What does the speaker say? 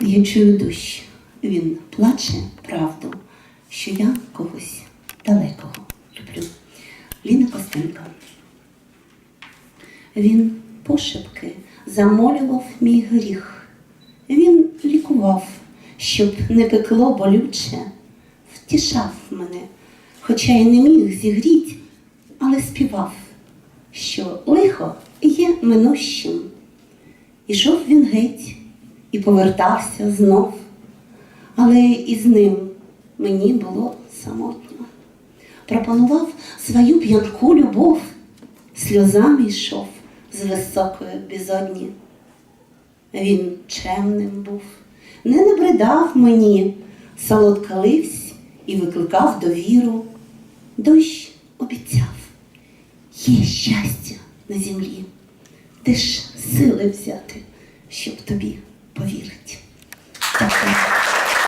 Я чую дощ. Він плаче правду, що я когось далекого люблю. Ліна Костенко. Він пошепки замолював мій гріх. Він лікував, щоб не пекло болюче, втішав мене, хоча й не міг зігріть, але співав, що лихо є минущим. Ішов він геть і повертався знов, але із ним мені було самотньо. Пропонував свою п'янку любов, сльозами йшов з високої безодні. Він чемним був, не набридав мені, солодкаливсь і викликав довіру. Дощ обіцяв, є щастя на землі, де ж сили взяти, щоб тобі повірити.